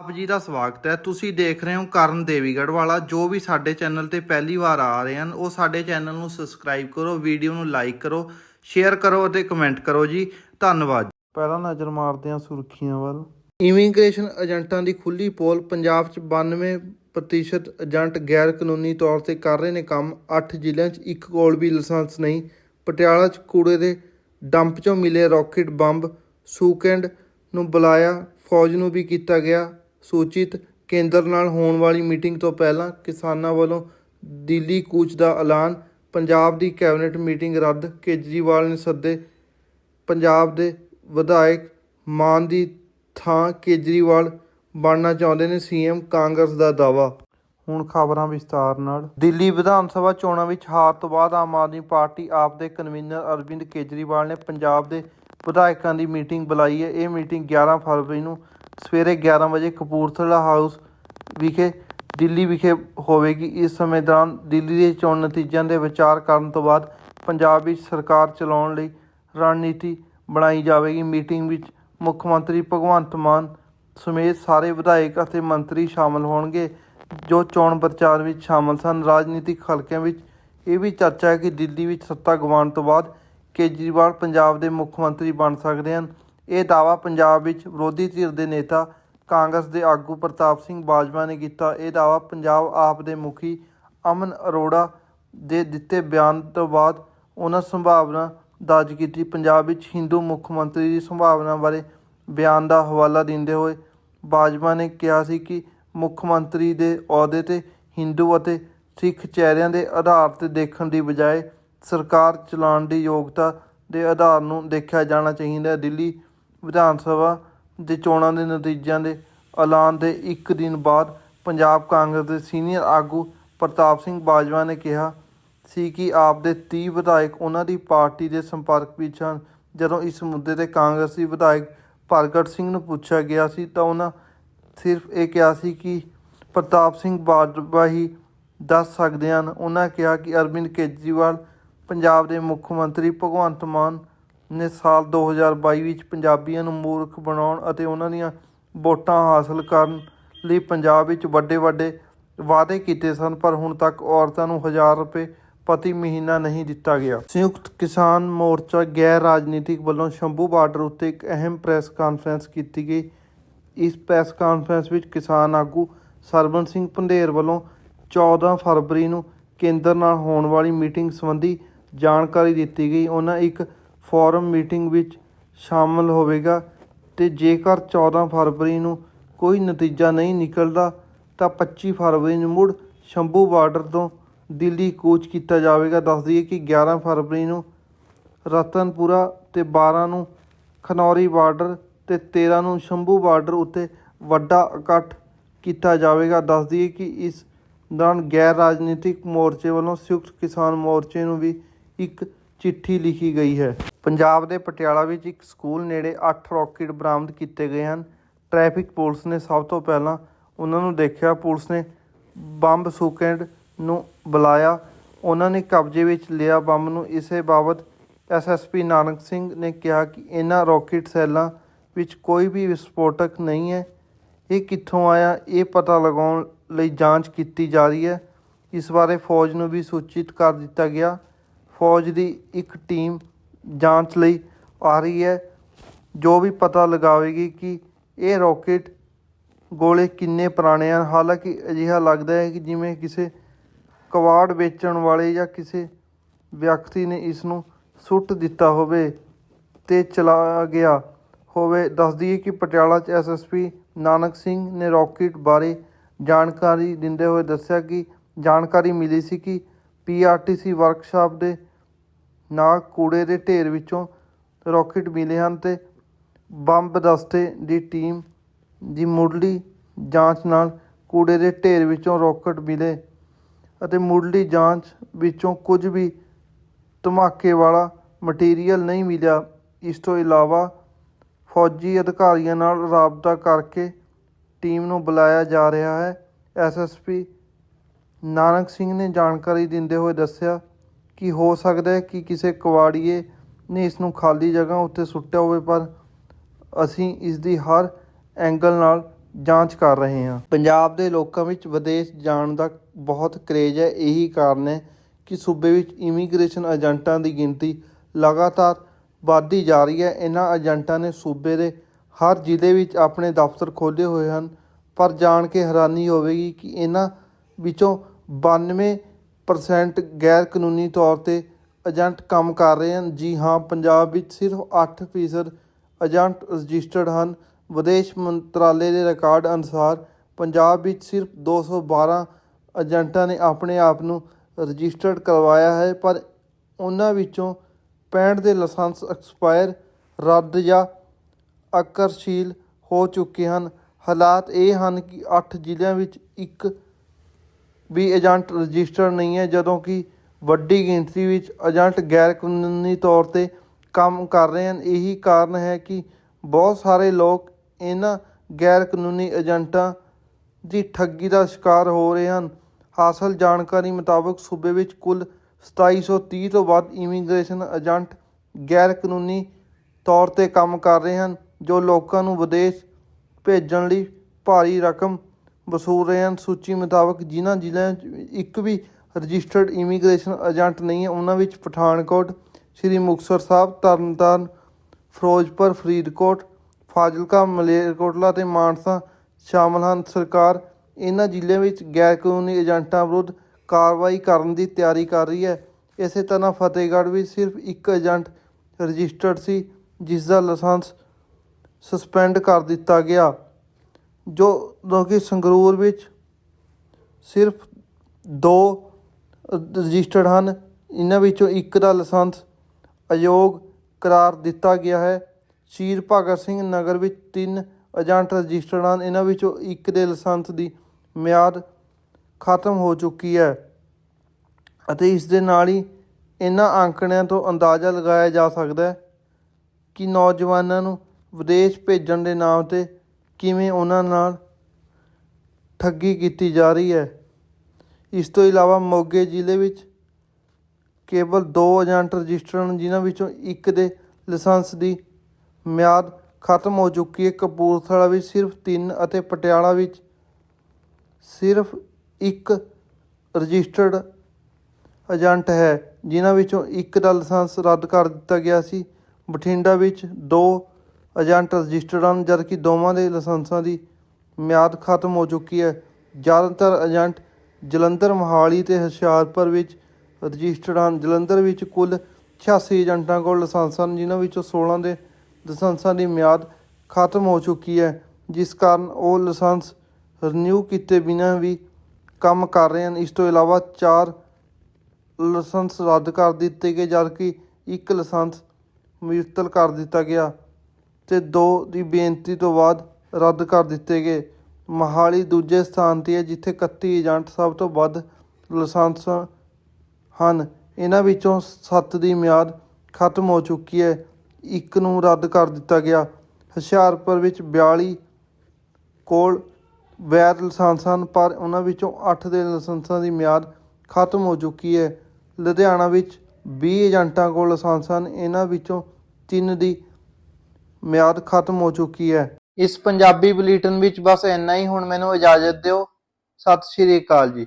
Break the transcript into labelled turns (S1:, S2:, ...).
S1: ਆਪ ਜੀ ਦਾ ਸਵਾਗਤ ਹੈ। ਤੁਸੀਂ ਦੇਖ ਰਹੇ ਹੋ ਕਰਨ ਦੇਵੀਗੜ੍ਹ ਵਾਲਾ। ਜੋ ਵੀ ਸਾਡੇ ਚੈਨਲ ਤੇ ਪਹਿਲੀ ਵਾਰ ਆ ਰਹੇ ਹਨ ਉਹ ਸਾਡੇ ਚੈਨਲ ਨੂੰ ਸਬਸਕ੍ਰਾਈਬ ਕਰੋ ਵੀਡੀਓ ਨੂੰ ਲਾਈਕ ਕਰੋ ਸ਼ੇਅਰ ਕਰੋ ਅਤੇ ਕਮੈਂਟ ਕਰੋ ਜੀ। ਧੰਨਵਾਦ। ਪਹਿਲਾਂ ਨਜ਼ਰ ਮਾਰਦੇ ਹਾਂ ਸੁਰਖੀਆਂ ਵੱਲ। ਇਮੀਗ੍ਰੇਸ਼ਨ ਏਜੰਟਾਂ ਦੀ ਖੁੱਲੀ ਪੋਲ ਪੰਜਾਬ 'ਚ 92% ਏਜੰਟ ਗੈਰ ਕਾਨੂੰਨੀ ਤੌਰ ਤੇ ਕਰ ਰਹੇ ਨੇ ਕੰਮ। 8 ਜ਼ਿਲ੍ਹਿਆਂ 'ਚ ਇੱਕ ਕੋਲ ਵੀ ਲਾਇਸੈਂਸ ਨਹੀਂ। ਪਟਿਆਲਾ 'ਚ ਕੂੜੇ ਦੇ ਡੰਪ 'ਚੋਂ ਮਿਲੇ ਰਾਕਟ ਬੰਬ। ਸੂਕੈਂਡ ਨੂੰ ਬੁਲਾਇਆ ਫੌਜ ਨੂੰ ਵੀ ਕੀਤਾ ਗਿਆ। ਸੂਚਿਤ ਕੇਂਦਰ ਨਾਲ ਹੋਣ ਵਾਲੀ ਮੀਟਿੰਗ ਤੋਂ ਪਹਿਲਾਂ ਕਿਸਾਨਾਂ ਵੱਲੋਂ ਦਿੱਲੀ ਕੂਚ ਦਾ ਐਲਾਨ, ਪੰਜਾਬ ਦੀ ਕੈਬਨਿਟ ਮੀਟਿੰਗ ਰੱਦ, ਕੇਜਰੀਵਾਲ ਨੇ ਸੱਦੇ ਪੰਜਾਬ ਦੇ ਵਿਧਾਇਕ ਮਾਨ ਦੀ ਥਾਂ ਕੇਜਰੀਵਾਲ ਬਣਨਾ ਚਾਹੁੰਦੇ ਨੇ, ਸੀਐਮ ਕਾਂਗਰਸ ਦਾ ਦਾਵਾ ਹੁਣ ਖਬਰਾਂ ਵਿਸਤਾਰ ਨਾਲ। ਦਿੱਲੀ ਵਿਧਾਨ ਸਭਾ ਚੋਣਾਂ ਵਿੱਚ ਹਾਰ ਤੋਂ ਬਾਅਦ ਆਮ ਆਦਮੀ ਪਾਰਟੀ ਆਪ ਦੇ ਕਨਵੀਨਰ ਅਰਵਿੰਦ ਕੇਜਰੀਵਾਲ ਨੇ ਪੰਜਾਬ ਦੇ ਵਿਧਾਇਕਾਂ ਦੀ ਮੀਟਿੰਗ ਬੁਲਾਈ ਹੈ। ਇਹ ਮੀਟਿੰਗ 11 ਫਰਵਰੀ ਨੂੰ ਸਵੇਰੇ 11 ਵਜੇ ਕਪੂਰਥਲਾ ਹਾਊਸ ਵਿਖੇ, ਦਿੱਲੀ ਵਿਖੇ ਹੋਵੇਗੀ। ਇਸ ਸਮੇਂ ਦੌਰਾਨ ਦਿੱਲੀ ਦੇ ਚੋਣ ਨਤੀਜਿਆਂ ਦੇ ਵਿਚਾਰ ਕਰਨ ਤੋਂ ਬਾਅਦ ਪੰਜਾਬ ਵਿੱਚ ਸਰਕਾਰ ਚਲਾਉਣ ਲਈ ਰਣਨੀਤੀ ਬਣਾਈ ਜਾਵੇਗੀ। ਮੀਟਿੰਗ ਵਿੱਚ ਮੁੱਖ ਮੰਤਰੀ ਭਗਵੰਤ ਮਾਨ ਸਮੇਤ ਸਾਰੇ ਵਿਧਾਇਕ ਅਤੇ ਮੰਤਰੀ ਸ਼ਾਮਲ ਹੋਣਗੇ, ਜੋ ਚੋਣ ਪ੍ਰਚਾਰ ਵਿੱਚ ਸ਼ਾਮਲ ਸਨ। ਰਾਜਨੀਤਿਕ ਹਲਕਿਆਂ ਵਿੱਚ ਇਹ ਵੀ ਚਰਚਾ ਹੈ ਕਿ ਦਿੱਲੀ ਵਿੱਚ ਸੱਤਾ ਗਵਾਉਣ ਤੋਂ ਬਾਅਦ ਕੇਜਰੀਵਾਲ ਪੰਜਾਬ ਦੇ ਮੁੱਖ ਮੰਤਰੀ ਬਣ ਸਕਦੇ ਹਨ। ਇਹ ਦਾਅਵਾ ਪੰਜਾਬ ਵਿੱਚ ਵਿਰੋਧੀ ਧਿਰ ਦੇ ਨੇਤਾ ਕਾਂਗਰਸ ਦੇ ਆਗੂ ਪ੍ਰਤਾਪ ਸਿੰਘ ਬਾਜਵਾ ਨੇ ਕੀਤਾ। ਇਹ ਦਾਅਵਾ ਪੰਜਾਬ ਆਪ ਦੇ ਮੁਖੀ ਅਮਨ ਅਰੋੜਾ ਦੇ ਦਿੱਤੇ ਬਿਆਨ ਤੋਂ ਬਾਅਦ ਉਹਨਾਂ ਸੰਭਾਵਨਾ ਦਰਜ ਕੀਤੀ। ਪੰਜਾਬ ਵਿੱਚ ਹਿੰਦੂ ਮੁੱਖ ਮੰਤਰੀ ਦੀ ਸੰਭਾਵਨਾ ਬਾਰੇ ਬਿਆਨ ਦਾ ਹਵਾਲਾ ਦਿੰਦੇ ਹੋਏ ਬਾਜਵਾ ਨੇ ਕਿਹਾ ਸੀ ਕਿ ਮੁੱਖ ਮੰਤਰੀ ਦੇ ਅਹੁਦੇ ਤੇ ਹਿੰਦੂ ਅਤੇ ਸਿੱਖ ਚਿਹਰਿਆਂ ਦੇ ਆਧਾਰ ਤੇ ਦੇਖਣ ਦੀ ਬਜਾਏ ਸਰਕਾਰ ਚਲਾਉਣ ਦੀ ਯੋਗਤਾ ਦੇ ਆਧਾਰ ਨੂੰ ਦੇਖਿਆ ਜਾਣਾ ਚਾਹੀਦਾ ਹੈ। ਦਿੱਲੀ ਵਿਧਾਨ ਸਭਾ ਦੇ ਚੋਣਾਂ ਦੇ ਨਤੀਜਿਆਂ ਦੇ ਐਲਾਨ ਦੇ ਇੱਕ ਦਿਨ ਬਾਅਦ ਪੰਜਾਬ ਕਾਂਗਰਸ ਦੇ ਸੀਨੀਅਰ ਆਗੂ ਪ੍ਰਤਾਪ ਸਿੰਘ ਬਾਜਵਾ ਨੇ ਕਿਹਾ ਸੀ ਕਿ ਆਪ ਦੇ 30 ਵਿਧਾਇਕ ਉਹਨਾਂ ਦੀ ਪਾਰਟੀ ਦੇ ਸੰਪਰਕ ਵਿੱਚ ਹਨ। ਜਦੋਂ ਇਸ ਮੁੱਦੇ ਤੇ ਕਾਂਗਰਸੀ ਵਿਧਾਇਕ ਪ੍ਰਗਟ ਸਿੰਘ ਨੂੰ ਪੁੱਛਿਆ ਗਿਆ ਸੀ ਤਾਂ ਉਹਨਾਂ ਸਿਰਫ ਇਹ ਕਿਹਾ ਸੀ ਕਿ ਪ੍ਰਤਾਪ ਸਿੰਘ ਬਾਜਵਾ ਹੀ ਦੱਸ ਸਕਦੇ ਹਨ। ਉਹਨਾਂ ਕਿਹਾ ਕਿ ਅਰਵਿੰਦ ਕੇਜਰੀਵਾਲ, ਪੰਜਾਬ ਦੇ ਮੁੱਖ ਮੰਤਰੀ ਭਗਵੰਤ ਮਾਨ ਨੇ ਸਾਲ 2022 ਵਿੱਚ ਪੰਜਾਬੀਆਂ ਨੂੰ ਮੂਰਖ ਬਣਾਉਣ ਅਤੇ ਉਹਨਾਂ ਦੀਆਂ ਵੋਟਾਂ ਹਾਸਲ ਕਰਨ ਲਈ ਪੰਜਾਬ ਵਿੱਚ ਵੱਡੇ ਵੱਡੇ ਵਾਅਦੇ ਕੀਤੇ ਸਨ, ਪਰ ਹੁਣ ਤੱਕ ਔਰਤਾਂ ਨੂੰ 1000 ਰੁਪਏ ਪ੍ਰਤੀ ਮਹੀਨਾ ਨਹੀਂ ਦਿੱਤਾ ਗਿਆ। ਸੰਯੁਕਤ ਕਿਸਾਨ ਮੋਰਚਾ ਗੈਰ ਰਾਜਨੀਤਿਕ ਵੱਲੋਂ ਸ਼ੰਭੂ ਬਾਰਡਰ ਉੱਤੇ ਇੱਕ ਅਹਿਮ ਪ੍ਰੈਸ ਕਾਨਫਰੰਸ ਕੀਤੀ ਗਈ। ਇਸ ਪ੍ਰੈਸ ਕਾਨਫਰੰਸ ਵਿੱਚ ਕਿਸਾਨ ਆਗੂ ਸਰਬਨ ਸਿੰਘ ਪੰਧੇਰ ਵੱਲੋਂ 14 ਫਰਵਰੀ ਨੂੰ ਕੇਂਦਰ ਨਾਲ ਹੋਣ ਵਾਲੀ ਮੀਟਿੰਗ ਸੰਬੰਧੀ ਜਾਣਕਾਰੀ ਦਿੱਤੀ ਗਈ। ਉਹਨਾਂ ਇੱਕ ਫੋਰਮ ਮੀਟਿੰਗ ਵਿੱਚ ਸ਼ਾਮਲ ਹੋਵੇਗਾ ਤੇ ਜੇਕਰ 14 ਫਰਵਰੀ ਨੂੰ ਕੋਈ ਨਤੀਜਾ ਨਹੀਂ ਨਿਕਲਦਾ, ਤਾਂ 25 ਫਰਵਰੀ ਨੂੰ ਮੁੜ ਸ਼ੰਭੂ ਬਾਰਡਰ ਤੋਂ ਦਿੱਲੀ ਕੂਚ ਕੀਤਾ ਜਾਵੇਗਾ। ਦੱਸ ਦਈਏ ਕਿ 11 ਫਰਵਰੀ ਨੂੰ ਰਤਨਪੁਰਾ ਤੇ 12 ਨੂੰ ਖਨੌਰੀ ਬਾਰਡਰ ਤੇ 13 ਨੂੰ ਸ਼ੰਭੂ ਬਾਰਡਰ ਉੱਤੇ ਵੱਡਾ ਇਕੱਠ ਕੀਤਾ ਜਾਵੇਗਾ। ਦੱਸ ਦਈਏ ਕਿ ਇਸ ਦੌਰਾਨ ਗੈਰ ਰਾਜਨੀਤਿਕ ਮੋਰਚੇ ਵੱਲੋਂ ਸੰਯੁਕਤ ਕਿਸਾਨ ਮੋਰਚੇ ਨੂੰ ਵੀ ਇੱਕ ਚਿੱਠੀ ਲਿਖੀ ਗਈ ਹੈ। ਪੰਜਾਬ ਦੇ ਪਟਿਆਲਾ ਵਿੱਚ ਇੱਕ ਸਕੂਲ ਨੇੜੇ 8 ਰਾਕਟ ਬਰਾਮਦ ਕੀਤੇ ਗਏ ਹਨ। ਟ੍ਰੈਫਿਕ ਪੁਲਿਸ ਨੇ ਸਭ ਤੋਂ ਪਹਿਲਾਂ ਉਹਨਾਂ ਨੂੰ ਦੇਖਿਆ। ਪੁਲਿਸ ਨੇ ਬੰਬ ਸੁਕੈਂਡ ਨੂੰ ਬੁਲਾਇਆ। ਉਹਨਾਂ ਨੇ ਕਬਜ਼ੇ ਵਿੱਚ ਲਿਆ। ਬੰਬ ਨੂੰ ਇਸੇ ਬਾਬਤ ਐਸਐਸਪੀ ਨਾਨਕ ਸਿੰਘ ਨੇ ਕਿਹਾ ਕਿ ਇਹਨਾਂ ਰਾਕਟ ਸੈੱਲਾਂ ਵਿੱਚ ਕੋਈ ਵੀ ਵਿਸਫੋਟਕ ਨਹੀਂ ਹੈ। ਇਹ ਕਿੱਥੋਂ ਆਇਆ? ਇਹ ਪਤਾ ਲਗਾਉਣ ਲਈ ਜਾਂਚ ਕੀਤੀ ਜਾ ਰਹੀ ਹੈ। ਇਸ ਬਾਰੇ ਫੌਜ ਨੂੰ ਵੀ ਸੂਚਿਤ ਕਰ ਦਿੱਤਾ ਗਿਆ। ਫੌਜ ਦੀ ਇੱਕ ਟੀਮ ਜਾਂਚ ਲਈ ਆ ਰਹੀ ਹੈ, ਜੋ ਵੀ ਪਤਾ ਲਗਾਵੇਗੀ ਕਿ ਇਹ ਰਾਕਟ ਗੋਲੇ ਕਿੰਨੇ ਪੁਰਾਣੇ ਹਨ। ਹਾਲਾਂਕਿ ਅਜਿਹਾ ਲੱਗਦਾ ਹੈ ਕਿ ਜਿਵੇਂ ਕਿਸੇ ਕਵਾੜ ਵੇਚਣ ਵਾਲੇ ਜਾਂ ਕਿਸੇ ਵਿਅਕਤੀ ਨੇ ਇਸ ਨੂੰ ਸੁੱਟ ਦਿੱਤਾ ਹੋਵੇ ਤੇ ਚਲਾ ਗਿਆ ਹੋਵੇ। ਦੱਸ ਦਈਏ ਕਿ ਪਟਿਆਲਾ 'ਚ ਐਸਐਸਪੀ ਨਾਨਕ ਸਿੰਘ ਨੇ ਰਾਕਟ ਬਾਰੇ ਜਾਣਕਾਰੀ ਦਿੰਦੇ ਹੋਏ ਦੱਸਿਆ ਕਿ ਜਾਣਕਾਰੀ ਮਿਲੀ ਸੀ ਕਿ ਪੀਆਰਟੀਸੀ ਵਰਕਸ਼ਾਪ ਦੇ ਨਾਲ ਕੂੜੇ ਦੇ ਢੇਰ ਵਿੱਚੋਂ ਰਾਕਟ ਮਿਲੇ ਹਨ ਤੇ ਬੰਬ ਦਸਤੇ ਦੀ ਟੀਮ ਦੀ ਮੁੱਢਲੀ ਜਾਂਚ ਨਾਲ ਕੂੜੇ ਦੇ ਢੇਰ ਵਿੱਚੋਂ ਰਾਕਟ ਮਿਲੇ ਅਤੇ ਮੁੱਢਲੀ ਜਾਂਚ ਵਿੱਚੋਂ ਕੁਝ ਵੀ ਧਮਾਕੇ ਵਾਲਾ ਮਟੀਰੀਅਲ ਨਹੀਂ ਮਿਲਿਆ। ਇਸ ਤੋਂ ਇਲਾਵਾ ਫੌਜੀ ਅਧਿਕਾਰੀਆਂ ਨਾਲ ਰਾਬਤਾ ਕਰਕੇ ਟੀਮ ਨੂੰ ਬੁਲਾਇਆ ਜਾ ਰਿਹਾ ਹੈ। ਐਸਐਸਪੀ ਨਾਨਕ ਸਿੰਘ ਨੇ ਜਾਣਕਾਰੀ ਦਿੰਦੇ ਹੋਏ ਦੱਸਿਆ ਕਿ ਹੋ ਸਕਦਾ ਹੈ ਕਿ ਕਿਸੇ ਕਵਾੜੀਏ ਨੇ ਇਸ ਨੂੰ ਖਾਲੀ ਜਗ੍ਹਾ ਉੱਤੇ ਸੁੱਟਿਆ ਹੋਵੇ, ਪਰ ਅਸੀਂ ਇਸ ਦੀ ਹਰ ਐਂਗਲ ਨਾਲ ਜਾਂਚ ਕਰ ਰਹੇ ਹਾਂ। ਪੰਜਾਬ ਦੇ ਲੋਕਾਂ ਵਿੱਚ ਵਿਦੇਸ਼ ਜਾਣ ਦਾ ਬਹੁਤ ਕਰੇਜ ਹੈ। ਇਹੀ ਕਾਰਨ ਹੈ ਕਿ ਸੂਬੇ ਵਿੱਚ ਇਮੀਗ੍ਰੇਸ਼ਨ ਏਜੰਟਾਂ ਦੀ ਗਿਣਤੀ ਲਗਾਤਾਰ ਵੱਧਦੀ ਜਾ ਰਹੀ ਹੈ। ਇਹਨਾਂ ਏਜੰਟਾਂ ਨੇ ਸੂਬੇ ਦੇ ਹਰ ਜ਼ਿਲ੍ਹੇ ਵਿੱਚ ਆਪਣੇ ਦਫ਼ਤਰ ਖੋਲ੍ਹੇ ਹੋਏ ਹਨ, ਪਰ ਜਾਣ ਕੇ ਹੈਰਾਨੀ ਹੋਵੇਗੀ ਕਿ ਇਹਨਾਂ ਵਿੱਚੋਂ 92% ਪਰਸੈਂਟ ਗੈਰ ਕਾਨੂੰਨੀ ਤੌਰ ਤੇ ਏਜੰਟ ਕੰਮ ਕਰ ਰਹੇ ਹਨ। ਜੀ ਹਾਂ, ਪੰਜਾਬ ਵਿੱਚ ਸਿਰਫ 8% ਏਜੰਟ ਰਜਿਸਟਰਡ ਹਨ। ਵਿਦੇਸ਼ ਮੰਤਰਾਲੇ ਦੇ ਰਿਕਾਰਡ ਅਨੁਸਾਰ ਪੰਜਾਬ ਵਿੱਚ ਸਿਰਫ 212 ਏਜੰਟਾਂ ਨੇ ਆਪਣੇ ਆਪ ਨੂੰ ਰਜਿਸਟਰਡ ਕਰਵਾਇਆ ਹੈ, ਪਰ ਉਹਨਾਂ ਵਿੱਚੋਂ 65 ਦੇ ਲਾਇਸੈਂਸ ਐਕਸਪਾਇਰ ਰੱਦ ਜਾਂ ਆਕਰਸ਼ੀਲ ਹੋ ਚੁੱਕੇ ਹਨ। ਹਾਲਾਤ ਇਹ ਹਨ ਕਿ 8 ਜ਼ਿਲ੍ਹਿਆਂ ਵਿੱਚ ਇੱਕ ਵੀ ਏਜੰਟ ਰਜਿਸਟਰਡ ਨਹੀਂ ਹੈ, ਜਦੋਂ ਕਿ ਵੱਡੀ ਗਿਣਤੀ ਵਿੱਚ ਏਜੰਟ ਗੈਰ ਕਾਨੂੰਨੀ ਤੌਰ ਤੇ ਕੰਮ ਕਰ ਰਹੇ ਹਨ। ਇਹੀ ਕਾਰਨ ਹੈ ਕਿ ਬਹੁਤ ਸਾਰੇ ਲੋਕ ਇਹਨਾਂ ਗੈਰ ਕਾਨੂੰਨੀ ਏਜੰਟਾਂ ਦੀ ਠੱਗੀ ਦਾ ਸ਼ਿਕਾਰ ਹੋ ਰਹੇ ਹਨ। ਹਾਸਲ ਜਾਣਕਾਰੀ ਮੁਤਾਬਕ ਸੂਬੇ ਵਿੱਚ ਕੁੱਲ 2730 ਤੋਂ ਵੱਧ ਇਮੀਗ੍ਰੇਸ਼ਨ ਏਜੰਟ ਗੈਰ ਕਾਨੂੰਨੀ ਤੌਰ ਤੇ ਕੰਮ ਕਰ ਰਹੇ ਹਨ, ਜੋ ਲੋਕਾਂ ਨੂੰ ਵਿਦੇਸ਼ ਭੇਜਣ ਲਈ ਭਾਰੀ ਰਕਮ ਵਸੂਲ ਰਹੇ ਹਨ। ਸੂਚੀ ਮੁਤਾਬਕ ਜਿਨ੍ਹਾਂ ਜ਼ਿਲ੍ਹਿਆਂ 'ਚ ਇੱਕ ਵੀ ਰਜਿਸਟਰਡ ਇਮੀਗ੍ਰੇਸ਼ਨ ਏਜੰਟ ਨਹੀਂ ਹੈ, ਉਹਨਾਂ ਵਿੱਚ ਪਠਾਨਕੋਟ, ਸ੍ਰੀ ਮੁਕਤਸਰ ਸਾਹਿਬ, ਤਰਨਤਾਰਨ, ਫਿਰੋਜ਼ਪੁਰ, ਫਰੀਦਕੋਟ, ਫਾਜ਼ਿਲਕਾ, ਮਲੇਰਕੋਟਲਾ ਤੇ ਮਾਨਸਾ ਸ਼ਾਮਲ ਹਨ। ਸਰਕਾਰ ਇਹਨਾਂ ਜ਼ਿਲ੍ਹਿਆਂ ਵਿੱਚ ਗੈਰ ਕਾਨੂੰਨੀ ਏਜੰਟਾਂ ਵਿਰੁੱਧ ਕਾਰਵਾਈ ਕਰਨ ਦੀ ਤਿਆਰੀ ਕਰ ਰਹੀ ਹੈ। ਇਸੇ ਤਰ੍ਹਾਂ ਫਤਿਹਗੜ੍ਹ ਵੀ ਸਿਰਫ ਇੱਕ ਏਜੰਟ ਰਜਿਸਟਰਡ ਸੀ ਜਿਸ ਦਾ ਲਾਇਸੈਂਸ ਸਸਪੈਂਡ ਕਰ ਦਿੱਤਾ ਗਿਆ। ਜੋ ਜੋ ਕਿ ਸੰਗਰੂਰ ਵਿੱਚ ਸਿਰਫ ਦੋ ਰਜਿਸਟਰਡ ਹਨ, ਇਹਨਾਂ ਵਿੱਚੋਂ ਇੱਕ ਦਾ ਲਾਇਸੈਂਸ ਅਯੋਗ ਕਰਾਰ ਦਿੱਤਾ ਗਿਆ ਹੈ। ਸ਼ਹੀਦ ਭਗਤ ਸਿੰਘ ਨਗਰ ਵਿੱਚ ਤਿੰਨ ਏਜੰਟ ਰਜਿਸਟਰਡ ਹਨ, ਇਹਨਾਂ ਵਿੱਚੋਂ ਇੱਕ ਦੇ ਲਾਇਸੈਂਸ ਦੀ ਮਿਆਦ ਖਤਮ ਹੋ ਚੁੱਕੀ ਹੈ ਅਤੇ ਇਸ ਦੇ ਨਾਲ ਹੀ ਇਹਨਾਂ ਅੰਕੜਿਆਂ ਤੋਂ ਅੰਦਾਜ਼ਾ ਲਗਾਇਆ ਜਾ ਸਕਦਾ ਹੈ ਕਿ ਨੌਜਵਾਨਾਂ ਨੂੰ ਵਿਦੇਸ਼ ਭੇਜਣ ਦੇ ਨਾਮ ਤੇ ਕਿਵੇਂ ਉਹਨਾਂ ਨਾਲ ਠੱਗੀ ਕੀਤੀ ਜਾ ਰਹੀ ਹੈ। ਇਸ ਤੋਂ ਇਲਾਵਾ ਮੋਗੇ ਜ਼ਿਲ੍ਹੇ ਵਿੱਚ ਕੇਵਲ ਦੋ ਏਜੰਟ ਰਜਿਸਟਰ ਹਨ, ਜਿਨ੍ਹਾਂ ਵਿੱਚੋਂ ਇੱਕ ਦੇ ਲਾਇਸੈਂਸ ਦੀ ਮਿਆਦ ਖਤਮ ਹੋ ਚੁੱਕੀ ਹੈ। ਕਪੂਰਥਲਾ ਵਿੱਚ ਸਿਰਫ ਤਿੰਨ ਅਤੇ ਪਟਿਆਲਾ ਵਿੱਚ ਸਿਰਫ ਇੱਕ ਰਜਿਸਟਰਡ ਏਜੰਟ ਹੈ, ਜਿਨ੍ਹਾਂ ਵਿੱਚੋਂ ਇੱਕ ਦਾ ਲਾਇਸੈਂਸ ਰੱਦ ਕਰ ਦਿੱਤਾ ਗਿਆ ਸੀ। ਬਠਿੰਡਾ ਵਿੱਚ ਦੋ ਏਜੰਟ ਰਜਿਸਟਰਡ ਹਨ ਜਦਕਿ ਦੋਵਾਂ ਦੇ ਲਾਇਸੈਂਸਾਂ ਦੀ ਮਿਆਦ ਖਤਮ ਹੋ ਚੁੱਕੀ ਹੈ। ਜ਼ਿਆਦਾਤਰ ਏਜੰਟ ਜਲੰਧਰ, ਮੋਹਾਲੀ ਤੇ ਹੁਸ਼ਿਆਰਪੁਰ ਵਿੱਚ ਰਜਿਸਟਰਡ ਹਨ। ਜਲੰਧਰ ਵਿੱਚ ਕੁੱਲ 86 ਏਜੰਟਾਂ ਕੋਲ ਲਾਇਸੈਂਸ ਹਨ, ਜਿਨ੍ਹਾਂ ਵਿੱਚੋਂ 16 ਦੇ ਲਾਇਸੈਂਸਾਂ ਦੀ ਮਿਆਦ ਖਤਮ ਹੋ ਚੁੱਕੀ ਹੈ, ਜਿਸ ਕਾਰਨ ਉਹ ਲਾਇਸੈਂਸ ਰੀਨਿਊ ਕੀਤੇ ਬਿਨਾਂ ਵੀ ਕੰਮ ਕਰ ਰਹੇ ਹਨ। ਇਸ ਤੋਂ ਇਲਾਵਾ ਚਾਰ ਲਾਇਸੈਂਸ ਰੱਦ ਕਰ ਦਿੱਤੇ ਗਏ, ਜਦਕਿ ਇੱਕ ਲਾਇਸੈਂਸ ਮੁਅੱਤਲ ਕਰ ਦਿੱਤਾ ਗਿਆ। ਤੇ ਦੋ ਦੀ ਬੇਨਤੀ ਤੋਂ ਬਾਅਦ ਰੱਦ ਕਰ ਦਿੱਤੇ ਗਏ। ਮੋਹਾਲੀ ਦੂਜੇ ਸਥਾਨ ਤੇ ਹੈ, ਜਿੱਥੇ 31 ਏਜੰਟ ਸਭ ਤੋਂ ਵੱਧ ਲਾਇਸੈਂਸ ਹਨ। ਇਹਨਾਂ ਵਿੱਚੋਂ 7 ਦੀ ਮਿਆਦ ਖਤਮ ਹੋ ਚੁੱਕੀ ਹੈ। ਇੱਕ ਨੂੰ ਰੱਦ ਕਰ ਦਿੱਤਾ ਗਿਆ। ਹੁਸ਼ਿਆਰਪੁਰ ਵਿੱਚ 42 ਕੋਲ ਵੈਰ ਲਾਇਸੈਂਸ ਹਨ, ਪਰ ਉਹਨਾਂ ਵਿੱਚੋਂ 8 ਦੇ ਲਾਇਸੈਂਸਾਂ ਦੀ ਮਿਆਦ ਖਤਮ ਹੋ ਚੁੱਕੀ ਹੈ। ਲੁਧਿਆਣਾ ਵਿੱਚ 20 ਏਜੰਟਾਂ ਕੋਲ ਲਾਇਸੈਂਸ ਹਨ। ਇਹਨਾਂ ਵਿੱਚੋਂ 3 ਦੀ ਮਿਆਦ ਖਤਮ ਹੋ ਚੁੱਕੀ ਹੈ। ਇਸ ਪੰਜਾਬੀ ਬੁਲੇਟਿਨ ਵਿੱਚ ਬਸ ਇੰਨਾ ਹੀ। ਹੁਣ ਮੈਨੂੰ ਇਜਾਜ਼ਤ ਦਿਓ। ਸਤਿ ਸ਼੍ਰੀ ਅਕਾਲ ਜੀ।